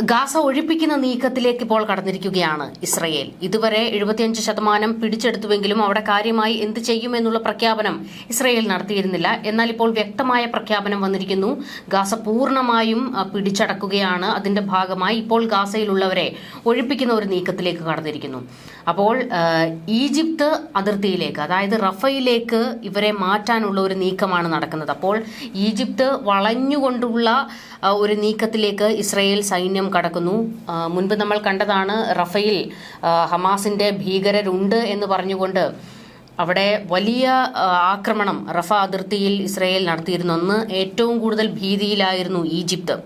Gaza ഒഴിപ്പിക്കുന്ന നീക്കത്തിലേക്ക് ഇപ്പോൾ കടന്നിരിക്കുകയാണ് Israel. ഇതുവരെ എഴുപത്തിയഞ്ച് ശതമാനം പിടിച്ചെടുത്തുവെങ്കിലും അവിടെ കാര്യമായി എന്ത് ചെയ്യുമെന്നുള്ള പ്രഖ്യാപനം ഇസ്രയേൽ നടത്തിയിരുന്നില്ല. എന്നാൽ ഇപ്പോൾ വ്യക്തമായ പ്രഖ്യാപനം വന്നിരിക്കുന്നു. ഗാസ പൂർണമായും പിടിച്ചടക്കുകയാണ്. അതിന്റെ ഭാഗമായി ഇപ്പോൾ ഗാസയിലുള്ളവരെ ഒഴിപ്പിക്കുന്ന ഒരു നീക്കത്തിലേക്ക് കടന്നിരിക്കുന്നു. അപ്പോൾ ഈജിപ്ത് അതിർത്തിയിലേക്ക് അതായത് റഫയിലേക്ക് ഇവരെ മാറ്റാനുള്ള ഒരു നീക്കമാണ് നടക്കുന്നത്. അപ്പോൾ ഈജിപ്ത് വളഞ്ഞുകൊണ്ടുള്ള ഒരു നീക്കത്തിലേക്ക് ഇസ്രയേൽ സൈന്യം കടക്കുന്നു. മുൻപ് നമ്മൾ കണ്ടതാണ് റഫയിൽ ഹമാസിന്റെ ഭീകരരുണ്ട് എന്ന് പറഞ്ഞുകൊണ്ട് അവിടെ വലിയ ആക്രമണം റഫ അതിർത്തിയിൽ ഇസ്രയേൽ നടത്തിയിരുന്നു. അന്ന് ഏറ്റവും കൂടുതൽ ഭീതിയിലായിരുന്നു ഈജിപ്ത്.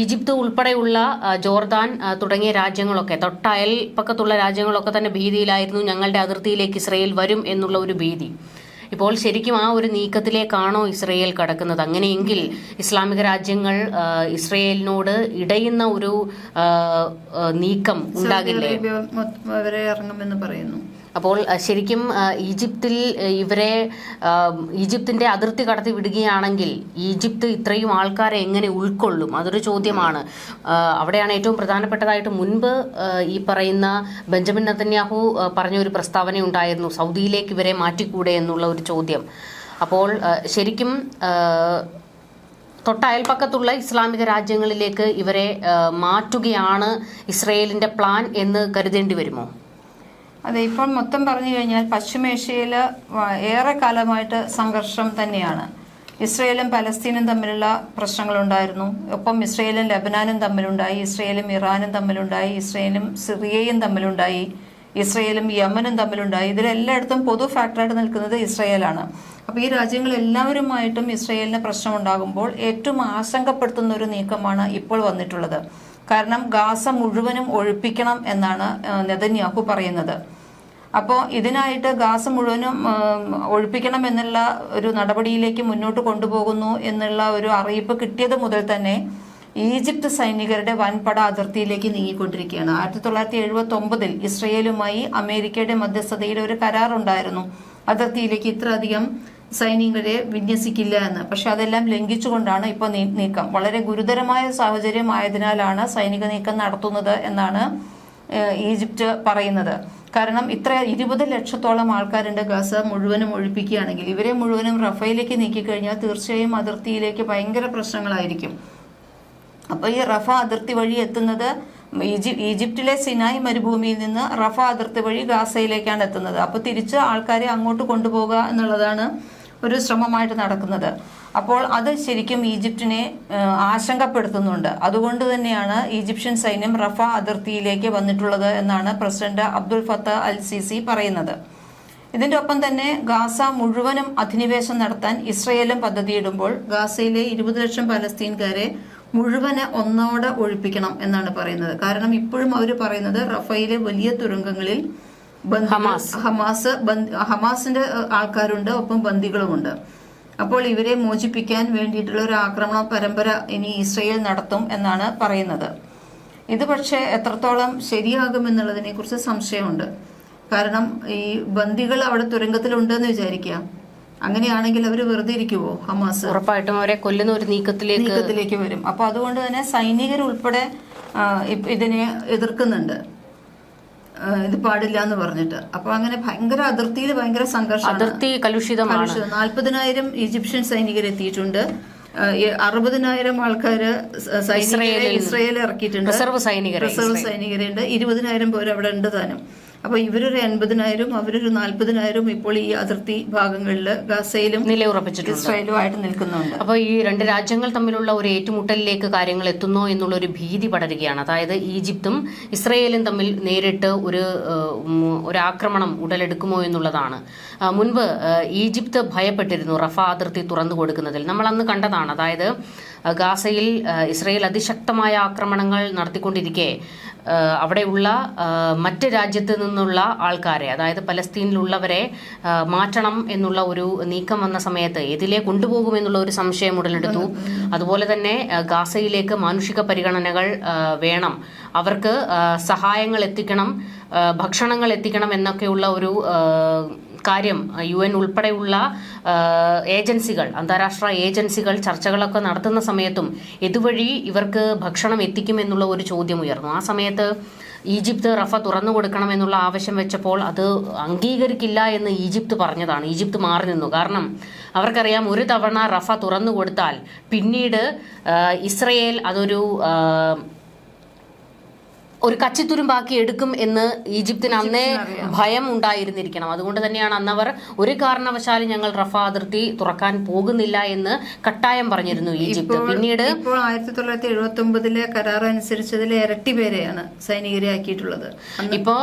ഈജിപ്ത് ഉൾപ്പെടെയുള്ള ജോർദാൻ തുടങ്ങിയ രാജ്യങ്ങളൊക്കെ തൊട്ടയൽപ്പക്കത്തുള്ള രാജ്യങ്ങളൊക്കെ തന്നെ ഭീതിയിലായിരുന്നു ഞങ്ങളുടെ അതിർത്തിയിലേക്ക് ഇസ്രയേൽ വരും എന്നുള്ള ഒരു ഭീതി. ഇപ്പോൾ ശരിക്കും ആ ഒരു നീക്കത്തിലേക്കാണോ ഇസ്രയേൽ കടക്കുന്നത്? അങ്ങനെയെങ്കിൽ ഇസ്ലാമിക രാജ്യങ്ങൾ ഇസ്രയേലിനോട് ഇടയുന്ന ഒരു നീക്കം ഉണ്ടാകില്ലേ? ഇറങ്ങുമെന്ന് പറയുന്നു. അപ്പോൾ ശരിക്കും ഈജിപ്തിൽ ഇവരെ ഈജിപ്തിന്റെ അതിർത്തി കടത്തി വിടുകയാണെങ്കിൽ ഈജിപ്ത് ഇത്രയും ആൾക്കാരെ എങ്ങനെ ഉൾക്കൊള്ളും? അതൊരു ചോദ്യമാണ്. അവിടെയാണ് ഏറ്റവും പ്രധാനപ്പെട്ടതായിട്ട് മുൻപ് ഈ പറയുന്ന ബെഞ്ചമിൻ നത്തന്യാഹു പറഞ്ഞ ഒരു പ്രസ്താവന ഉണ്ടായിരുന്നു സൗദിയിലേക്ക് ഇവരെ മാറ്റിക്കൂടെ എന്നുള്ള ഒരു ചോദ്യം. അപ്പോൾ ശരിക്കും തൊട്ടയൽപ്പക്കത്തുള്ള ഇസ്ലാമിക രാജ്യങ്ങളിലേക്ക് ഇവരെ മാറ്റുകയാണ് ഇസ്രയേലിന്റെ പ്ലാൻ എന്ന് കരുതേണ്ടി വരുമോ? അതെ ഇപ്പോൾ മൊത്തം പറഞ്ഞു കഴിഞ്ഞാൽ പശ്ചിമേഷ്യയിൽ ഏറെ കാലമായിട്ട് സംഘർഷം തന്നെയാണ്. ഇസ്രയേലും പലസ്തീനും തമ്മിലുള്ള പ്രശ്നങ്ങളുണ്ടായിരുന്നു. ഒപ്പം ഇസ്രയേലും ലബനാനും തമ്മിലുണ്ടായി ഇസ്രയേലും ഇറാനും തമ്മിലുണ്ടായി ഇസ്രയേലും സിറിയയും തമ്മിലുണ്ടായി ഇസ്രയേലും യമനും തമ്മിലുണ്ടായി. ഇതിലെല്ലായിടത്തും പൊതു ഫാക്ടറായിട്ട് നിൽക്കുന്നത് ഇസ്രയേലാണ്. അപ്പോൾ ഈ രാജ്യങ്ങളെല്ലാവരുമായിട്ടും ഇസ്രയേലിന് പ്രശ്നമുണ്ടാകുമ്പോൾ ഏറ്റവും ആശങ്കപ്പെടുത്തുന്ന ഒരു നീക്കമാണ് ഇപ്പോൾ വന്നിട്ടുള്ളത്. കാരണം ഗാസ മുഴുവനും ഒഴിപ്പിക്കണം എന്നാണ് നെതന്യാഹു പറയുന്നത്. അപ്പോൾ ഇതിനായിട്ട് ഗാസ മുഴുവനും ഒഴിപ്പിക്കണം എന്നുള്ള ഒരു നടപടിയിലേക്ക് മുന്നോട്ട് കൊണ്ടുപോകുന്നു എന്നുള്ള ഒരു അറിയിപ്പ് കിട്ടിയത് മുതൽ തന്നെ ഈജിപ്ത് സൈനികരുടെ വൻപട അതിർത്തിയിലേക്ക് നീങ്ങിക്കൊണ്ടിരിക്കുകയാണ്. ആയിരത്തി തൊള്ളായിരത്തി എഴുപത്തി ഒമ്പതിൽ ഇസ്രയേലുമായി അമേരിക്കയുടെ മധ്യസ്ഥതയിൽ ഒരു കരാറുണ്ടായിരുന്നു. അതിർത്തിയിലേക്ക് ഇത്രയധികം സൈനികരെ വിന്യസിക്കില്ല എന്ന്. പക്ഷെ അതെല്ലാം ലംഘിച്ചുകൊണ്ടാണ് ഇപ്പോൾ നീക്കം. വളരെ ഗുരുതരമായ സാഹചര്യം ആയതിനാലാണ് സൈനിക നീക്കം നടത്തുന്നത് എന്നാണ് ഈജിപ്റ്റ് പറയുന്നത്. കാരണം ഇത്ര ഇരുപത് ലക്ഷത്തോളം ആൾക്കാരുണ്ട് ഗസ മുഴുവനും ഒഴിപ്പിക്കുകയാണെങ്കിൽ ഇവരെ മുഴുവനും റഫയിലേക്ക് നീക്കിക്കഴിഞ്ഞാൽ തീർച്ചയായും അതിർത്തിയിലേക്ക് ഭയങ്കര പ്രശ്നങ്ങളായിരിക്കും. അപ്പോൾ ഈ റഫ അതിർത്തി വഴി എത്തുന്നത് ഈജി ഈജിപ്തിലെ സിനായ് മരുഭൂമിയിൽ നിന്ന് റഫ അതിർത്തി വഴി ഗാസയിലേക്കാണ് എത്തുന്നത്. അപ്പോൾ തിരിച്ച് ആൾക്കാരെ അങ്ങോട്ട് കൊണ്ടുപോകുക എന്നുള്ളതാണ് ഒരു ശ്രമമായിട്ട് നടക്കുന്നത്. അപ്പോൾ അത് ശരിക്കും ഈജിപ്തിനെ ആശങ്കപ്പെടുത്തുന്നുണ്ട്. അതുകൊണ്ട് തന്നെയാണ് ഈജിപ്ഷ്യൻ സൈന്യം റഫ അതിർത്തിയിലേക്ക് വന്നിട്ടുള്ളത് എന്നാണ് president Abdel Fattah el Sisi പറയുന്നത്. ഇതിന്റെ ഒപ്പം തന്നെ ഗാസ മുഴുവനും അധിനിവേശം നടത്താൻ ഇസ്രയേലും പദ്ധതിയിടുമ്പോൾ ഗാസയിലെ ഇരുപത് ലക്ഷം പലസ്തീൻകാരെ മുഴുവനെ ഒന്നോടെ ഒഴിപ്പിക്കണം എന്നാണ് പറയുന്നത്. കാരണം ഇപ്പോഴും അവർ പറയുന്നത് റഫയിലെ വലിയ തുരങ്കങ്ങളിൽ ഹമാസ്. ഹമാസ് ഹമാസിന്റെ ആൾക്കാരുണ്ട് ഒപ്പം ബന്ദികളുമുണ്ട് അപ്പോൾ ഇവരെ മോചിപ്പിക്കാൻ വേണ്ടിയിട്ടുള്ള ഒരു ആക്രമണ പരമ്പര ഇനി ഇസ്രയേൽ നടത്തും എന്നാണ് പറയുന്നത്. ഇത് പക്ഷേ എത്രത്തോളം ശരിയാകുമെന്നുള്ളതിനെ കുറിച്ച് സംശയമുണ്ട്. കാരണം ഈ ബന്ദികൾ അവിടെ തുരങ്കത്തിലുണ്ടെന്ന് വിചാരിക്കുക. അങ്ങനെയാണെങ്കിൽ അവർ വെറുതെ ഇരിക്കുവോ ഹമാസ്? ഉറപ്പായിട്ടും അവരെ കൊല്ലുന്ന ഒരു നീക്കത്തിലേക്ക് നീക്കത്തിലേക്ക് വരും. അപ്പൊ അതുകൊണ്ട് തന്നെ സൈനികർ ഉൾപ്പെടെ ഇതിനെ എതിർക്കുന്നുണ്ട്. ഇത് പാടില്ല എന്ന് പറഞ്ഞിട്ട്. അപ്പൊ അങ്ങനെ ഭയങ്കര അതിർത്തിയിൽ ഭയങ്കര സംഘർഷം അതിർത്തി കലുഷിതമാണ്. കലുഷിതം. നാൽപ്പതിനായിരം ഈജിപ്ഷ്യൻ സൈനികർ എത്തിയിട്ടുണ്ട്. ആ, എ- അറുപതിനായിരം ആൾക്കാര് ഇസ്രയേൽ ഇറക്കിയിട്ടുണ്ട്. റിസർവ് സൈനികരെ റിസർവ് സൈനികരുണ്ട് ഇരുപതിനായിരം പേര് അവിടെ ഉണ്ട് താനും. അപ്പൊ ഇവരൊരു എൺപതിനായിരം അവരൊരു നാൽപ്പതിനായിരം ഇപ്പോൾ ഈ അതിർത്തി ഭാഗങ്ങളിൽ ഗസയിലും നിലയുറപ്പിച്ചിട്ടുണ്ട്. ഇസ്രായേലുമായിട്ട് നിൽക്കുന്നുണ്ട്. അപ്പോൾ ഈ രണ്ട് രാജ്യങ്ങൾ തമ്മിലുള്ള ഒരു ഏറ്റുമുട്ടലിലേക്ക് കാര്യങ്ങൾ എത്തുന്നോ എന്നുള്ള ഒരു ഭീതി പടരുകയാണ്. അതായത് ഈജിപ്തും ഇസ്രയേലും തമ്മിൽ നേരിട്ട് ഒരു ഒരാക്രമണം ഒരു ആക്രമണം ഉടലെടുക്കുമോ എന്നുള്ളതാണ്. മുൻപ് ഈജിപ്ത് ഭയപ്പെട്ടിരുന്നു റഫ അതിർത്തി തുറന്നു കൊടുക്കുന്നതിൽ. നമ്മൾ അന്ന് കണ്ടതാണ്. അതായത് ഗാസയിൽ ഇസ്രയേൽ അതിശക്തമായ ആക്രമണങ്ങൾ നടത്തിക്കൊണ്ടിരിക്കെ അവിടെയുള്ള മറ്റ് രാജ്യത്ത് നിന്നുള്ള ആൾക്കാരെ അതായത് പലസ്തീനിലുള്ളവരെ മാറ്റണം എന്നുള്ള ഒരു നീക്കം വന്ന സമയത്ത് ഇതിലെ കൊണ്ടുപോകുമെന്നുള്ള ഒരു സംശയം ഉടലെടുത്തു. അതുപോലെ തന്നെ ഗാസയിലേക്ക് മാനുഷിക പരിഗണനകൾ വേണം. അവർക്ക് സഹായങ്ങൾ എത്തിക്കണം. ഭക്ഷണങ്ങൾ എത്തിക്കണം എന്നൊക്കെയുള്ള ഒരു കാര്യം യു എൻ ഉൾപ്പെടെയുള്ള ഏജൻസികൾ അന്താരാഷ്ട്ര ഏജൻസികൾ ചർച്ചകളൊക്കെ നടത്തുന്ന സമയത്തും ഇതുവഴി ഇവർക്ക് ഭക്ഷണം എത്തിക്കുമെന്നുള്ള ഒരു ചോദ്യം ഉയർന്നു. ആ സമയത്ത് ഈജിപ്ത് റഫ തുറന്നു കൊടുക്കണമെന്നുള്ള ആവശ്യം വെച്ചപ്പോൾ അത് അംഗീകരിക്കില്ല എന്ന് ഈജിപ്ത് പറഞ്ഞതാണ്. ഈജിപ്ത് മാറി നിന്നു. കാരണം അവർക്കറിയാം ഒരു തവണ റഫ തുറന്നു കൊടുത്താൽ പിന്നീട് ഇസ്രയേൽ അതൊരു ഒരു കച്ചിത്തുരുമ്പാക്കി എടുക്കും എന്ന് ഈജിപ്തിന് അന്നേ ഭയം ഉണ്ടായിരുന്നിരിക്കണം. അതുകൊണ്ട് തന്നെയാണ് അന്നവർ ഒരു കാരണവശാലും ഞങ്ങൾ റഫ അതിർത്തി തുറക്കാൻ പോകുന്നില്ല എന്ന് കട്ടായം പറഞ്ഞിരുന്നു ഈജിപ്ത്. പിന്നീട് ഇപ്പോൾ ആയിരത്തി തൊള്ളായിരത്തി എഴുപത്തി ഒമ്പതിലെ കരാർ അനുസരിച്ചതിലെ ഇരട്ടി പേരെയാണ് സൈനികരെ ആക്കിയിട്ടുള്ളത്. ഇപ്പോ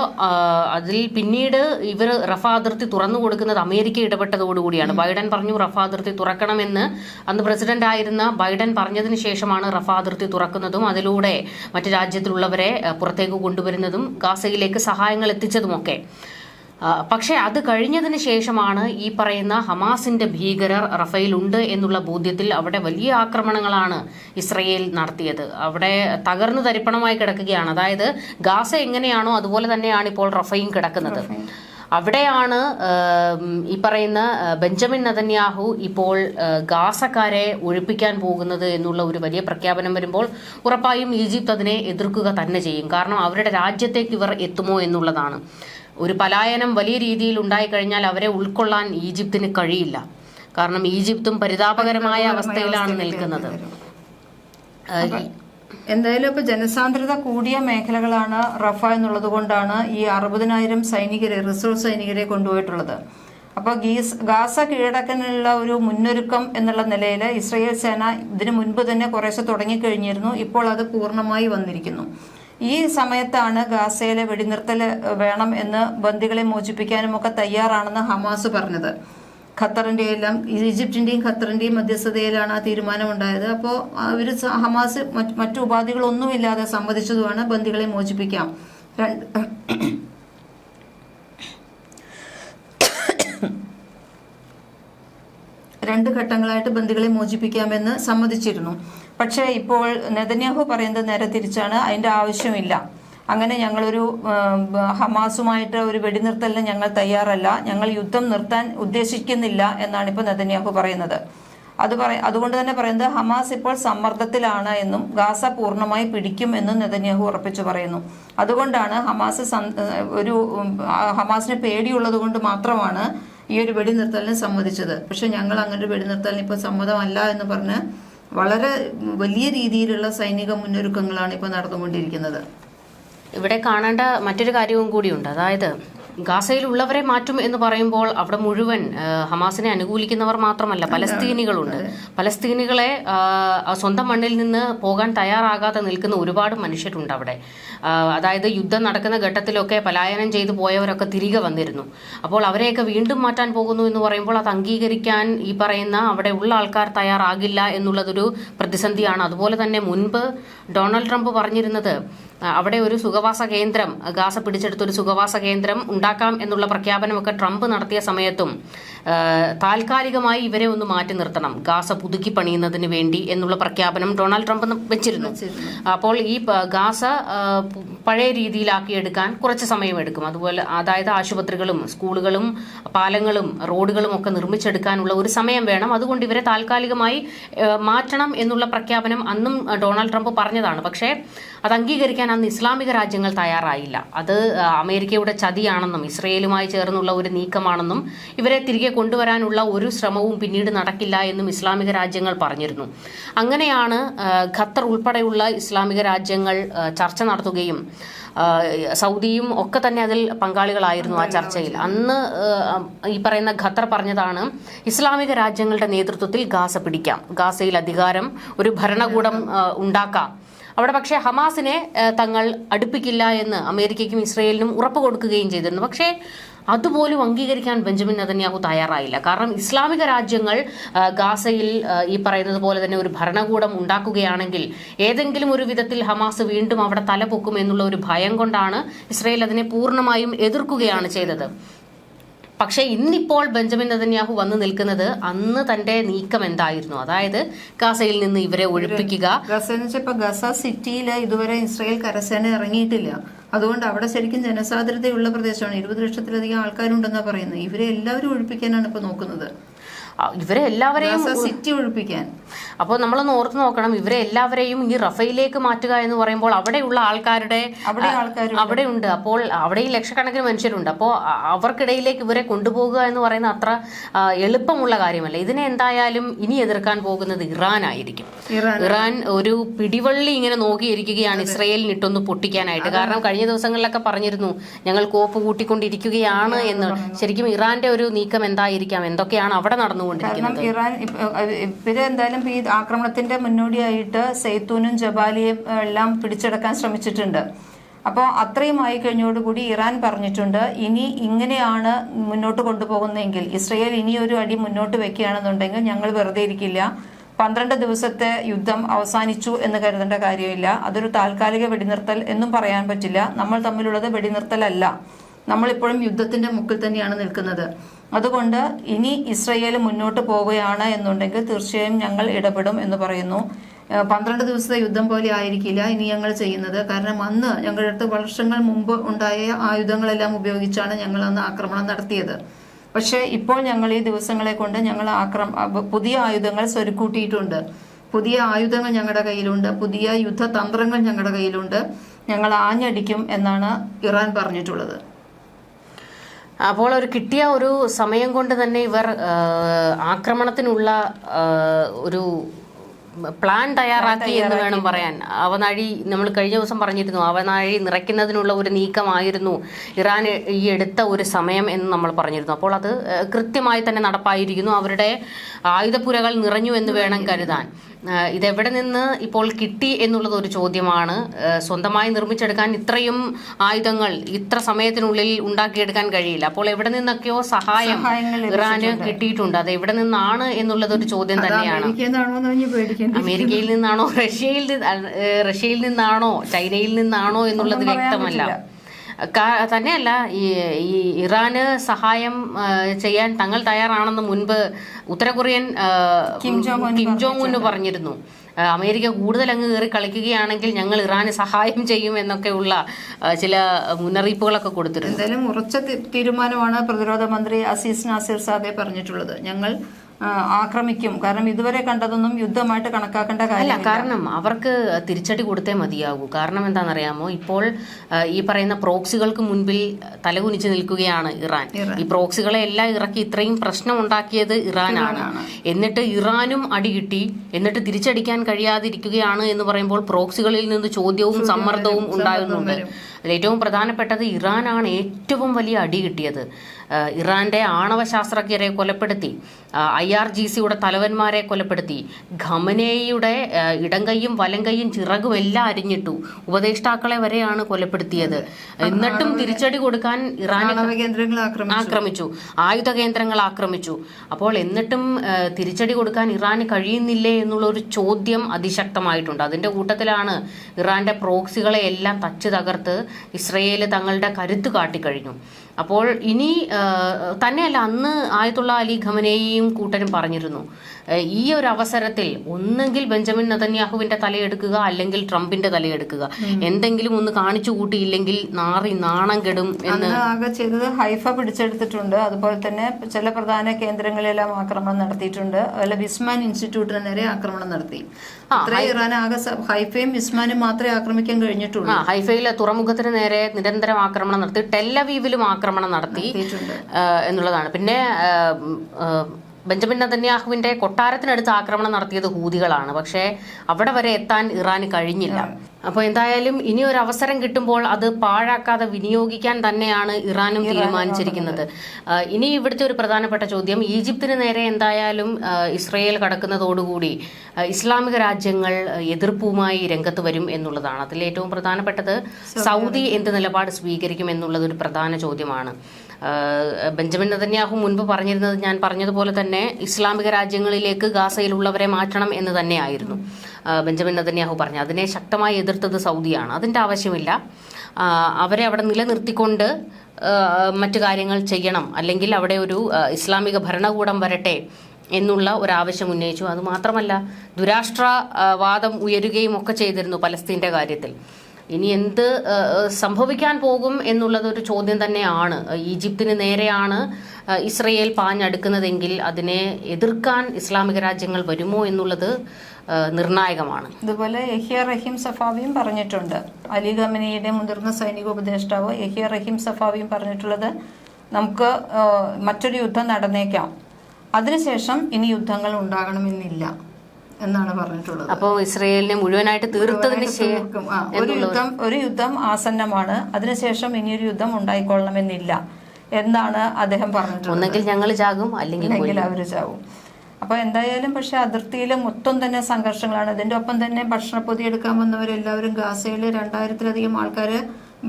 അതിൽ പിന്നീട് ഇവർ റഫ അതിർത്തി തുറന്നു കൊടുക്കുന്നത് അമേരിക്ക ഇടപെട്ടതോടുകൂടിയാണ് ബൈഡൻ പറഞ്ഞു റഫ അതിർത്തി തുറക്കണമെന്ന് അന്ന് പ്രസിഡന്റ് ആയിരുന്ന ബൈഡൻ പറഞ്ഞതിന് ശേഷമാണ് റഫ അതിർത്തി തുറക്കുന്നതും. അതിലൂടെ മറ്റു രാജ്യത്തിലുള്ളവരെ പുറത്തേക്ക് കൊണ്ടുവരുന്നതും ഗാസയിലേക്ക് സഹായങ്ങൾ എത്തിച്ചതുമൊക്കെ. പക്ഷെ അത് കഴിഞ്ഞതിന് ശേഷമാണ് ഈ പറയുന്ന ഹമാസിന്റെ ഭീകരർ റഫേൽ റഫയിലുണ്ട് എന്നുള്ള ബോധ്യത്തിൽ അവിടെ വലിയ ആക്രമണങ്ങളാണ് ഇസ്രയേൽ നടത്തിയത്. അവിടെ തകർന്നു തരിപ്പണമായി കിടക്കുകയാണ്. അതായത് ഗാസ എങ്ങനെയാണോ അതുപോലെ തന്നെയാണ് ഇപ്പോൾ റഫയും കിടക്കുന്നത്. അവിടെയാണ് ഈ പറയുന്ന ബെഞ്ചമിൻ നതന്യാഹു ഇപ്പോൾ ഗാസക്കാരെ ഒഴിപ്പിക്കാൻ പോകുന്നത് എന്നുള്ള ഒരു വലിയ പ്രഖ്യാപനം വരുമ്പോൾ ഉറപ്പായും ഈജിപ്ത് അതിനെ എതിർക്കുക തന്നെ ചെയ്യും. കാരണം അവരുടെ രാജ്യത്തേക്ക് ഇവർ എത്തുമോ എന്നുള്ളതാണ്. ഒരു പലായനം വലിയ രീതിയിൽ ഉണ്ടായിക്കഴിഞ്ഞാൽ അവരെ ഉൾക്കൊള്ളാൻ ഈജിപ്തിന് കഴിയില്ല. കാരണം ഈജിപ്തും പരിതാപകരമായ അവസ്ഥയിലാണ് നിൽക്കുന്നത്. എന്തായാലും ഇപ്പൊ ജനസാന്ദ്രത കൂടിയ മേഖലകളാണ് റഫ എന്നുള്ളത് കൊണ്ടാണ് ഈ അറുപതിനായിരം സൈനികരെ റിസർവ് സൈനികരെ കൊണ്ടുപോയിട്ടുള്ളത്. അപ്പോൾ ഗീസ് ഗാസ കീഴടക്കാനുള്ള ഒരു മുന്നൊരുക്കം എന്നുള്ള നിലയിൽ ഇസ്രയേൽ സേന ഇതിനു മുൻപ് തന്നെ കുറേശ്ശെ തുടങ്ങിക്കഴിഞ്ഞിരുന്നു. ഇപ്പോൾ അത് പൂർണമായി വന്നിരിക്കുന്നു. ഈ സമയത്താണ് ഗാസയിലെ വെടിനിർത്തൽ വേണം എന്ന് ബന്ദികളെ മോചിപ്പിക്കാനുമൊക്കെ തയ്യാറാണെന്ന് ഹമാസ് പറഞ്ഞത്. ഖത്തറിന്റെ എല്ലാം ഈജിപ്തിന്റെയും ഖത്തറിന്റെയും മധ്യസ്ഥതയിലാണ് ആ തീരുമാനമുണ്ടായത്. അപ്പോൾ അവർ ഹമാസ് മറ്റു ഉപാധികളൊന്നുമില്ലാതെ സമ്മതിച്ചതുമാണ് ബന്ദികളെ മോചിപ്പിക്കാം. രണ്ട് രണ്ട് ഘട്ടങ്ങളായിട്ട് ബന്ദികളെ മോചിപ്പിക്കാമെന്ന് സമ്മതിച്ചിരുന്നു. പക്ഷേ ഇപ്പോൾ നെതന്യാഹു പറയുന്നത് നേരെ തിരിച്ചാണ്. അതിന്റെ ആവശ്യമില്ല. അങ്ങനെ ഞങ്ങളൊരു ഹമാസുമായിട്ട് ഒരു വെടിനിർത്തലിന് ഞങ്ങൾ തയ്യാറല്ല. ഞങ്ങൾ യുദ്ധം നിർത്താൻ ഉദ്ദേശിക്കുന്നില്ല എന്നാണ് ഇപ്പോൾ നെതന്യാഹു പറയുന്നത്. അത് പറ അതുകൊണ്ട് തന്നെ പറയുന്നത് ഹമാസ് ഇപ്പോൾ സമ്മർദ്ദത്തിലാണ് എന്നും ഗാസ പൂർണമായി പിടിക്കും എന്നും നെതന്യാഹു ഉറപ്പിച്ചു പറയുന്നു. അതുകൊണ്ടാണ് ഹമാസ് ഒരു ഹമാസിന് പേടിയുള്ളത് കൊണ്ട് മാത്രമാണ് ഈ ഒരു വെടിനിർത്തലിന് സമ്മതിച്ചത്. പക്ഷെ ഞങ്ങൾ അങ്ങനെ ഒരു വെടിനിർത്തലിന് ഇപ്പോൾ സമ്മതമല്ല എന്ന് പറഞ്ഞ് വളരെ വലിയ രീതിയിലുള്ള സൈനിക മുന്നൊരുക്കങ്ങളാണ് ഇപ്പോൾ നടന്നുകൊണ്ടിരിക്കുന്നത്. ഇവിടെ കാണേണ്ട മറ്റൊരു കാര്യവും കൂടിയുണ്ട്. അതായത് ഗാസയിൽ ഉള്ളവരെ മാറ്റും എന്ന് പറയുമ്പോൾ അവിടെ മുഴുവൻ ഹമാസിനെ അനുകൂലിക്കുന്നവർ മാത്രമല്ല പലസ്തീനികളുണ്ട്. പലസ്തീനികളെ സ്വന്തം മണ്ണിൽ നിന്ന് പോകാൻ തയ്യാറാകാതെ നിൽക്കുന്ന ഒരുപാട് മനുഷ്യരുണ്ട് അവിടെ. അതായത് യുദ്ധം നടക്കുന്ന ഘട്ടത്തിലൊക്കെ പലായനം ചെയ്തു പോയവരൊക്കെ തിരികെ വന്നിരുന്നു. അപ്പോൾ അവരെയൊക്കെ വീണ്ടും മാറ്റാൻ പോകുന്നു എന്ന് പറയുമ്പോൾ അത് അംഗീകരിക്കാൻ ഈ പറയുന്ന അവിടെ ഉള്ള ആൾക്കാർ തയ്യാറാകില്ല എന്നുള്ളതൊരു പ്രതിസന്ധിയാണ്. അതുപോലെ തന്നെ മുൻപ് ഡൊണാൾഡ് ട്രംപ് പറഞ്ഞിരുന്നത് അവിടെ ഒരു സുഖവാസ കേന്ദ്രം ഗാസ പിടിച്ചെടുത്ത ഒരു സുഖവാസ കേന്ദ്രം ഉണ്ടാക്കാം എന്നുള്ള പ്രഖ്യാപനമൊക്കെ ട്രംപ് നടത്തിയ സമയത്തും താൽക്കാലികമായി ഇവരെ ഒന്ന് മാറ്റി നിർത്തണം ഗാസ പുതുക്കി പണിയുന്നതിന് വേണ്ടി എന്നുള്ള പ്രഖ്യാപനം ഡൊണാൾഡ് ട്രംപ് വെച്ചിരുന്നു. അപ്പോൾ ഈ ഗാസ പഴയ രീതിയിലാക്കി പഴയ രീതിയിലാക്കിയെടുക്കാൻ കുറച്ച് സമയമെടുക്കും അതുപോലെ അതായത് ആശുപത്രികളും സ്കൂളുകളും പാലങ്ങളും റോഡുകളും ഒക്കെ നിർമ്മിച്ചെടുക്കാനുള്ള ഒരു സമയം വേണം. അതുകൊണ്ട് ഇവരെ താൽക്കാലികമായി മാറ്റണം എന്നുള്ള പ്രഖ്യാപനം അന്നും ഡൊണാൾഡ് ട്രംപ് പറഞ്ഞതാണ് പക്ഷേ അത് അംഗീകരിക്കാൻ അന്ന് ഇസ്ലാമിക രാജ്യങ്ങൾ തയ്യാറായില്ല. അത് അമേരിക്കയുടെ ചതിയാണെന്നും ഇസ്രയേലുമായി ചേർന്നുള്ള ഒരു നീക്കമാണെന്നും ഇവരെ തിരികെ കൊണ്ടുവരാനുള്ള ഒരു ശ്രമവും പിന്നീട് നടക്കില്ല എന്നും ഇസ്ലാമിക രാജ്യങ്ങൾ പറഞ്ഞിരുന്നു. അങ്ങനെയാണ് ഖത്തർ ഉൾപ്പെടെയുള്ള ഇസ്ലാമിക രാജ്യങ്ങൾ ചർച്ച നടത്തുകയും സൗദിയും ഒക്കെ തന്നെ അതിൽ പങ്കാളികളായിരുന്നു ആ ചർച്ചയിൽ. അന്ന് ഈ പറയുന്ന ഖത്തർ പറഞ്ഞതാണ് ഇസ്ലാമിക രാജ്യങ്ങളുടെ നേതൃത്വത്തിൽ ഗാസ പിടിക്കാം. ഗാസയിൽ അധികാരം ഒരു ഭരണകൂടം ഉണ്ടാക്കാം. അവിടെ പക്ഷേ ഹമാസിനെ തങ്ങൾ അടുപ്പിക്കില്ല എന്ന് അമേരിക്കയ്ക്കും ഇസ്രയേലിനും ഉറപ്പ് കൊടുക്കുകയും ചെയ്തിരുന്നു. പക്ഷേ അതുപോലും അംഗീകരിക്കാൻ ബെഞ്ചമിൻ നെതന്യാഹു തയ്യാറായില്ല. കാരണം ഇസ്ലാമിക രാജ്യങ്ങൾ ഗാസയിൽ ഈ പറയുന്നത് പോലെ തന്നെ ഒരു ഭരണകൂടം ഉണ്ടാക്കുകയാണെങ്കിൽ ഏതെങ്കിലും ഒരു വിധത്തിൽ ഹമാസ് വീണ്ടും അവിടെ തലപൊക്കും എന്നുള്ള ഒരു ഭയം കൊണ്ടാണ് ഇസ്രയേൽ അതിനെ പൂർണമായും എതിർക്കുകയാണ് ചെയ്തത്. പക്ഷേ ഇന്നിപ്പോൾ ബെഞ്ചമിൻ നെതന്യാഹു വന്നു നിൽക്കുന്നത് അന്ന് തന്റെ നീക്കം എന്തായിരുന്നു? അതായത് ഗസയിൽ നിന്ന് ഇവരെ ഒഴിപ്പിക്കുക. ഗസ എന്ന് വെച്ചാൽ ഇപ്പൊ ഗസ സിറ്റിയിൽ ഇതുവരെ ഇസ്രായേൽ കരസേന ഇറങ്ങിയിട്ടില്ല. അതുകൊണ്ട് അവിടെ ശരിക്കും ജനസാന്ദ്രതയുള്ള പ്രദേശമാണ്. ഇരുപത് ലക്ഷത്തിലധികം ആൾക്കാരുണ്ടെന്നാണ് പറയുന്നത്. ഇവരെ എല്ലാവരും ഒഴിപ്പിക്കാനാണ് ഇപ്പൊ നോക്കുന്നത്. ഇവരെ എല്ലാവരെയും സിറ്റി ഒഴിപ്പിക്കാൻ. അപ്പോൾ നമ്മളൊന്ന് ഓർത്ത് നോക്കണം ഇവരെ എല്ലാവരെയും ഈ റഫയിലേക്ക് മാറ്റുക എന്ന് പറയുമ്പോൾ അവിടെയുള്ള ആൾക്കാരുടെ അവിടെ ഉണ്ട് അപ്പോൾ അവിടെ ഈ ലക്ഷക്കണക്കിന് മനുഷ്യരുണ്ട്. അപ്പോൾ അവർക്കിടയിലേക്ക് ഇവരെ കൊണ്ടുപോകുക എന്ന് പറയുന്ന അത്ര എളുപ്പമുള്ള കാര്യമല്ല. ഇതിനെ എന്തായാലും ഇനി എതിർക്കാൻ പോകുന്നത് ഇറാൻ. ആയിരിക്കും ഇറാൻ ഒരു പിടിവള്ളി ഇങ്ങനെ നോക്കിയിരിക്കുകയാണ് ഇസ്രയേലിന് ഇട്ടൊന്ന് പൊട്ടിക്കാനായിട്ട്. കാരണം കഴിഞ്ഞ ദിവസങ്ങളിലൊക്കെ പറഞ്ഞിരുന്നു ഞങ്ങൾ കോപ്പ് കൂട്ടിക്കൊണ്ടിരിക്കുകയാണ് എന്ന്. ശരിക്കും ഇറാന്റെ ഒരു നീക്കം എന്തായിരിക്കാം? എന്തൊക്കെയാണ് അവിടെ നടന്നുകൊണ്ടിരിക്കുന്നത് കാരണം ഇറാൻ ഇവർ എന്തായാലും ഈ ആക്രമണത്തിന്റെ മുന്നോടിയായിട്ട് സെയ്തൂനും ജബാലിയും എല്ലാം പിടിച്ചെടുക്കാൻ ശ്രമിച്ചിട്ടുണ്ട്. അപ്പോൾ അത്രയും ആയി കഴിഞ്ഞോടുകൂടി ഇറാൻ പറഞ്ഞിട്ടുണ്ട് ഇനി ഇങ്ങനെയാണ് മുന്നോട്ട് കൊണ്ടുപോകുന്നതെങ്കിൽ ഇസ്രയേൽ ഇനി ഒരു അടി മുന്നോട്ട് വെക്കുകയാണെന്നുണ്ടെങ്കിൽ ഞങ്ങൾ വെറുതെ ഇരിക്കില്ല. പന്ത്രണ്ട് ദിവസത്തെ യുദ്ധം അവസാനിച്ചു എന്ന് കരുതേണ്ട കാര്യമില്ല. അതൊരു താൽക്കാലിക വെടിനിർത്തൽ എന്നും പറയാൻ പറ്റില്ല. നമ്മൾ തമ്മിലുള്ളത് വെടിനിർത്തലല്ല. നമ്മളിപ്പോഴും യുദ്ധത്തിന്റെ മുക്കിൽ തന്നെയാണ് നിൽക്കുന്നത്. അതുകൊണ്ട് ഇനി ഇസ്രയേൽ മുന്നോട്ട് പോവുകയാണ് എന്നുണ്ടെങ്കിൽ തീർച്ചയായും ഞങ്ങൾ ഇടപെടും എന്ന് പറയുന്നു. പന്ത്രണ്ട് ദിവസത്തെ യുദ്ധം പോലെ ആയിരിക്കില്ല ഇനി ഞങ്ങൾ ചെയ്യുന്നത്. കാരണം അന്ന് ഞങ്ങളുടെ അടുത്ത് വർഷങ്ങൾ മുമ്പ് ഉണ്ടായ ആയുധങ്ങളെല്ലാം ഉപയോഗിച്ചാണ് ഞങ്ങൾ അന്ന് ആക്രമണം നടത്തിയത്. പക്ഷേ ഇപ്പോൾ ഞങ്ങൾ ഈ ദിവസങ്ങളെ കൊണ്ട് ഞങ്ങൾ ആക്രമ പുതിയ ആയുധങ്ങൾ സ്വരുക്കൂട്ടിയിട്ടുണ്ട്. പുതിയ ആയുധങ്ങൾ ഞങ്ങളുടെ കയ്യിലുണ്ട്. പുതിയ യുദ്ധതന്ത്രങ്ങൾ ഞങ്ങളുടെ കയ്യിലുണ്ട്. ഞങ്ങൾ ആഞ്ഞടിക്കും എന്നാണ് ഇറാൻ പറഞ്ഞിട്ടുള്ളത്. അപ്പോൾ ഒരു കിട്ടിയ ഒരു സമയം കൊണ്ട് തന്നെ ഇവർ ആക്രമണത്തിനുള്ള ഒരു പ്ലാൻ തയ്യാറാക്കി എന്ന് വേണം പറയാൻ. അവനാഴി നമ്മൾ കഴിഞ്ഞ ദിവസം പറഞ്ഞിരുന്നു അവനാഴി നിറയ്ക്കുന്നതിനുള്ള ഒരു നീക്കമായിരുന്നു ഇറാൻ ഈ എടുത്ത ഒരു സമയം എന്ന് നമ്മൾ പറഞ്ഞിരുന്നു. അപ്പോൾ അത് കൃത്യമായി തന്നെ നടപ്പായിരിക്കുന്നു. അവരുടെ ആയുധപ്പുരകൾ നിറഞ്ഞു എന്ന് വേണം കരുതാൻ. ഇതെവിടെ നിന്ന് ഇപ്പോൾ കിട്ടി എന്നുള്ളത് ഒരു ചോദ്യമാണ്. സ്വന്തമായി നിർമ്മിച്ചെടുക്കാൻ ഇത്രയും ആയുധങ്ങൾ ഇത്ര സമയത്തിനുള്ളിൽ ഉണ്ടാക്കിയെടുക്കാൻ കഴിയില്ല. അപ്പോൾ എവിടെ നിന്നൊക്കെയോ സഹായം ഇറാന് കിട്ടിയിട്ടുണ്ട്. അത് എവിടെ നിന്നാണ് എന്നുള്ളത് ഒരു ചോദ്യം തന്നെയാണ്. അമേരിക്കയിൽ നിന്നാണോ റഷ്യയിൽ നിന്ന് റഷ്യയിൽ നിന്നാണോ ചൈനയിൽ നിന്നാണോ എന്നുള്ളത് വ്യക്തമല്ല. തന്നെയല്ല ഈ ഇറാന് സഹായം ചെയ്യാൻ തങ്ങൾ തയ്യാറാണെന്ന് മുൻപ് ഉത്തര കൊറിയൻ കിം ജോങ് ഉന്ന് പറഞ്ഞിരുന്നു. അമേരിക്ക കൂടുതൽ അങ്ങ് കയറി കളിക്കുകയാണെങ്കിൽ ഞങ്ങൾ ഇറാന് സഹായം ചെയ്യും എന്നൊക്കെയുള്ള ചില മുന്നറിയിപ്പുകളൊക്കെ കൊടുത്തിട്ടുണ്ട് എന്തായാലും ഉറച്ച തീരുമാനമാണ് പ്രതിരോധ മന്ത്രി അസീസ് നാസിർ സാദെ പറഞ്ഞിട്ടുള്ളത്. ഞങ്ങൾ ആക്രമിക്കും. കാരണം ഇതുവരെ കണ്ടതൊന്നും യുദ്ധമായിട്ട് കണക്കാക്കേണ്ട കാര്യമില്ല. കാരണം അവർക്ക് തിരിച്ചടി കൊടുത്തേ മതിയാകൂ. കാരണം എന്താണെന്നറിയാമോ? ഇപ്പോൾ ഈ പറയുന്ന പ്രോക്സികൾക്ക് മുൻപിൽ തലകുനിച്ച് നിൽക്കുകയാണ് ഇറാൻ. ഈ പ്രോക്സികളെ എല്ലാം ഇറക്കി ഇത്രയും പ്രശ്നം ഉണ്ടാക്കിയത് ഇറാനാണ്. എന്നിട്ട് ഇറാനും അടി കിട്ടി. എന്നിട്ട് തിരിച്ചടിക്കാൻ കഴിയാതിരിക്കുകയാണ് എന്ന് പറയുമ്പോൾ പ്രോക്സികളിൽ നിന്ന് ചോദ്യവും സമ്മർദ്ദവും ഉണ്ടാകുന്നുണ്ട്. അതിൽ ഏറ്റവും പ്രധാനപ്പെട്ടത് ഇറാനാണ് ഏറ്റവും വലിയ അടി കിട്ടിയത്. ഇറാന്റെ ആണവ ശാസ്ത്രജ്ഞരെ കൊലപ്പെടുത്തി ഐ ആർ ജി സിയുടെ തലവന്മാരെ കൊലപ്പെടുത്തി ഖമനേയുടെ ഇടങ്കൈയും വലങ്കൈയും ചിറകും എല്ലാം അരിഞ്ഞിട്ടു ഉപദേഷ്ടാക്കളെ വരെയാണ് കൊലപ്പെടുത്തിയത്. എന്നിട്ടും തിരിച്ചടി കൊടുക്കാൻ ഇറാൻ ആക്രമിച്ചു. ആയുധ കേന്ദ്രങ്ങൾ ആക്രമിച്ചു. അപ്പോൾ എന്നിട്ടും തിരിച്ചടി കൊടുക്കാൻ ഇറാന് കഴിയുന്നില്ലേ എന്നുള്ള ഒരു ചോദ്യം അതിശക്തമായിട്ടുണ്ട്. അതിന്റെ കൂട്ടത്തിലാണ് ഇറാന്റെ പ്രോക്സികളെ എല്ലാം തച്ചു തകർത്ത് ഇസ്രയേൽ തങ്ങളുടെ കരുത്ത് കാട്ടിക്കഴിഞ്ഞു. അപ്പോൾ ഇനി തന്നെയല്ല അന്ന് ആയത്തുള്ള അലി ഖമനേയും കൂട്ടരും പറഞ്ഞിരുന്നു. ഈ ഒരു അവസരത്തിൽ ഒന്നെങ്കിൽ ബെഞ്ചമിൻ നതന്യാഹുവിന്റെ തലയെടുക്കുക അല്ലെങ്കിൽ ട്രംപിന്റെ തലയെടുക്കുക. എന്തെങ്കിലും ഒന്ന് കാണിച്ചു കൂട്ടിയില്ലെങ്കിൽ നാറി നാണം കെടും എന്ന്. ആകെ ചെയ്തത് ഹൈഫ പിടിച്ചെടുത്തിട്ടുണ്ട്. അതുപോലെ തന്നെ ചില പ്രധാന കേന്ദ്രങ്ങളിലെല്ലാം ആക്രമണം നടത്തിയിട്ടുണ്ട്. അതുപോലെ വിസ്മാൻ ഇൻസ്റ്റിറ്റ്യൂട്ടിന് നേരെ ആക്രമണം നടത്തി. ഇറാൻ ആകെ ഹൈഫയും വിസ്മാനും മാത്രമേ ആക്രമിക്കാൻ കഴിഞ്ഞിട്ടുള്ളൂ. ഹൈഫയിലെ തുറമുഖത്തിന് നേരെ നിരന്തരം ആക്രമണം നടത്തി. ടെല്ലവീവിലും ആക്രമണം നടത്തി എന്നുള്ളതാണ്. പിന്നെ ബെഞ്ചമിൻ നതന്യാഹുവിന്റെ കൊട്ടാരത്തിനടുത്ത് ആക്രമണം നടത്തിയത് ഹൂതികളാണ്. പക്ഷേ അവിടെ വരെ എത്താൻ ഇറാന് കഴിഞ്ഞില്ല. അപ്പോൾ എന്തായാലും ഇനി ഒരു അവസരം കിട്ടുമ്പോൾ അത് പാഴാക്കാതെ വിനിയോഗിക്കാൻ തന്നെയാണ് ഇറാനും തീരുമാനിച്ചിരിക്കുന്നത്. ഇനി ഇവിടുത്തെ ഒരു പ്രധാനപ്പെട്ട ചോദ്യം ഈജിപ്തിന് നേരെ എന്തായാലും ഇസ്രയേൽ കടക്കുന്നതോടുകൂടി ഇസ്ലാമിക രാജ്യങ്ങൾ എതിർപ്പുമായി രംഗത്ത് വരും എന്നുള്ളതാണ്. അതിൽ ഏറ്റവും പ്രധാനപ്പെട്ടത് സൗദി എന്ത് നിലപാട് സ്വീകരിക്കും എന്നുള്ളത് ഒരു പ്രധാന ചോദ്യമാണ്. ബെഞ്ചമിൻ നെതന്യാഹു മുൻപ് പറഞ്ഞിരുന്നത് ഞാൻ പറഞ്ഞതുപോലെ തന്നെ ഇസ്ലാമിക രാജ്യങ്ങളിലേക്ക് ഗാസയിലുള്ളവരെ മാറ്റണം എന്ന് തന്നെയായിരുന്നു. ബെഞ്ചമിൻ നെതന്യാഹു പറഞ്ഞു അതിനെ ശക്തമായി എതിർത്തത് സൗദിയാണ്. അതിന്റെ ആവശ്യമില്ല. അവരെ അവിടെ നിലനിർത്തിക്കൊണ്ട് മറ്റു കാര്യങ്ങൾ ചെയ്യണം. അല്ലെങ്കിൽ അവിടെ ഒരു ഇസ്ലാമിക ഭരണകൂടം വരട്ടെ എന്നുള്ള ഒരാവശ്യം ഉന്നയിച്ചു. അതുമാത്രമല്ല ദുരാഷ്ട്രവാദം ദുരാഷ്ട്ര വാദം ഉയരുകയും ഒക്കെ ചെയ്തിരുന്നു പലസ്തീന്റെ കാര്യത്തിൽ. ഇനി എന്ത് സംഭവിക്കാൻ പോകും എന്നുള്ളത് ഒരു ചോദ്യം തന്നെയാണ്. ഈജിപ്തിന് നേരെയാണ് ഇസ്രയേൽ പാഞ്ഞടുക്കുന്നതെങ്കിൽ അതിനെ എതിർക്കാൻ ഇസ്ലാമിക രാജ്യങ്ങൾ വരുമോ എന്നുള്ളത് നിർണായകമാണ്. ഇതുപോലെ യഹിയ റഹീം സഫാവിയും പറഞ്ഞിട്ടുണ്ട്. അലി ഖമനിയുടെ മുതിർന്ന സൈനിക ഉപദേഷ്ടാവ് യഹിയ റഹീം സഫാവിയും പറഞ്ഞിട്ടുള്ളത് നമുക്ക് മറ്റൊരു യുദ്ധം നടന്നേക്കാം. അതിനുശേഷം ഇനി യുദ്ധങ്ങൾ ഉണ്ടാകണമെന്നില്ല. എന്നാണ് പറഞ്ഞിട്ടുള്ളത്. അപ്പോൾ ഇസ്രയേലിനെ മുഴുവനായിട്ട് തീർത്തതിന് ശേഷം. ഒരു യുദ്ധം ഒരു യുദ്ധം ആസന്നമാണ്. അതിനുശേഷം ഇനിയൊരു യുദ്ധം ഉണ്ടായിക്കൊള്ളണമെന്നില്ല എന്നാണ് അദ്ദേഹം പറഞ്ഞിട്ടുള്ളത്. ഒന്നെങ്കിൽ ഞങ്ങൾ ചാകും അല്ലെങ്കിൽ അവർ ചാവും. അപ്പൊ എന്തായാലും പക്ഷെ അതിർത്തിയിൽ മൊത്തം തന്നെ സംഘർഷങ്ങളാണ്. ഇതിന്റെ ഒപ്പം തന്നെ ഭക്ഷണപ്പൊതി എടുക്കാൻ വന്നവരെല്ലാവരും ഗാസയിൽ രണ്ടായിരത്തിലധികം ആൾക്കാര്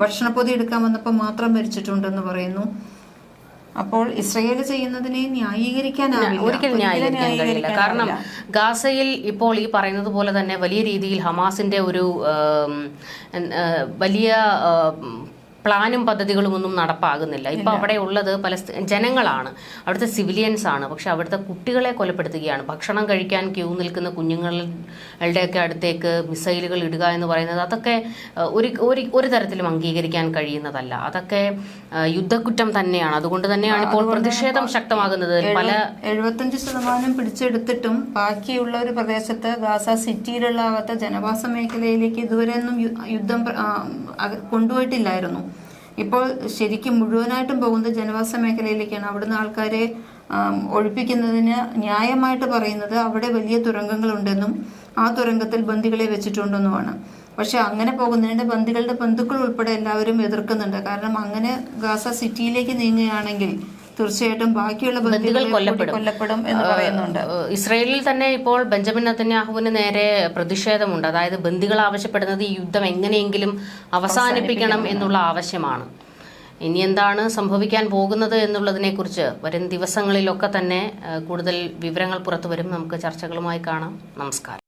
ഭക്ഷണപ്പൊതി എടുക്കാൻ വന്നപ്പോൾ മാത്രം മരിച്ചിട്ടുണ്ടെന്ന് പറയുന്നു. അപ്പോൾ ഇസ്രയേൽ ചെയ്യുന്നതിനെ ന്യായീകരിക്കാനാവില്ല. ഒരിക്കലും ന്യായീകരിക്കാൻ കഴിയില്ല. കാരണം ഗാസയിൽ ഇപ്പോൾ ഈ പറയുന്നത് പോലെ തന്നെ വലിയ രീതിയിൽ ഹമാസിന്റെ ഒരു വലിയ പ്ലാനും പദ്ധതികളും ഒന്നും നടപ്പാകുന്നില്ല. ഇപ്പൊ അവിടെ ഉള്ളത് പല ജനങ്ങളാണ്. അവിടുത്തെ സിവിലിയൻസ് ആണ്. പക്ഷെ അവിടുത്തെ കുട്ടികളെ കൊലപ്പെടുത്തുകയാണ്. ഭക്ഷണം കഴിക്കാൻ ക്യൂ നിൽക്കുന്ന കുഞ്ഞുങ്ങളുടെ ഒക്കെ അടുത്തേക്ക് മിസൈലുകൾ ഇടുക എന്ന് പറയുന്നത് അതൊക്കെ ഒരു ഒരു തരത്തിലും അംഗീകരിക്കാൻ കഴിയുന്നതല്ല. അതൊക്കെ യുദ്ധക്കുറ്റം തന്നെയാണ്. അതുകൊണ്ട് തന്നെയാണ് ഇപ്പോൾ പ്രതിഷേധം ശക്തമാകുന്നത്. പല എഴുപത്തഞ്ച് ശതമാനം പിടിച്ചെടുത്തിട്ടും ബാക്കിയുള്ള ഒരു പ്രദേശത്ത് ഗാസ സിറ്റിയിലുള്ള ജനവാസ മേഖലയിലേക്ക് ഇതുവരെ ഒന്നും യുദ്ധം കൊണ്ടുപോയിട്ടില്ലായിരുന്നു. ഇപ്പോൾ ശരിക്കും മുഴുവനായിട്ടും പോകുന്നത് ജനവാസ മേഖലയിലേക്കാണ്. അവിടുന്ന് ആൾക്കാരെ ഒഴിപ്പിക്കുന്നതിന് ന്യായമായിട്ട് പറയുന്നത് അവിടെ വലിയ തുരങ്കങ്ങളുണ്ടെന്നും ആ തുരങ്കത്തിൽ ബന്ദികളെ വെച്ചിട്ടുണ്ടെന്നുമാണ്. പക്ഷെ അങ്ങനെ പോകുന്നതിന്റെ ബന്ദികളുടെ ബന്ധുക്കൾ ഉൾപ്പെടെ എല്ലാവരും എതിർക്കുന്നുണ്ട്. കാരണം അങ്ങനെ ഗാസ സിറ്റിയിലേക്ക് നീങ്ങുകയാണെങ്കിൽ തീർച്ചയായിട്ടും ബാക്കിയുള്ള ബന്ധുക്കൾ കൊല്ലപ്പെടും. കൊല്ലപ്പെടും എന്ന് പറയുന്നുണ്ട്. ഇസ്രയേലിൽ തന്നെ ഇപ്പോൾ ബെഞ്ചമിൻ നത്തന്യാഹുവിന് നേരെ പ്രതിഷേധമുണ്ട്. അതായത് ബന്ദികൾ ആവശ്യപ്പെടുന്നത് ഈ യുദ്ധം എങ്ങനെയെങ്കിലും അവസാനിപ്പിക്കണം എന്നുള്ള ആവശ്യമാണ്. ഇനി എന്താണ് സംഭവിക്കാൻ പോകുന്നത് എന്നുള്ളതിനെക്കുറിച്ച് വരും ദിവസങ്ങളിലൊക്കെ തന്നെ കൂടുതൽ വിവരങ്ങൾ പുറത്തു വരും. നമുക്ക് ചർച്ചകളുമായി കാണാം. നമസ്കാരം.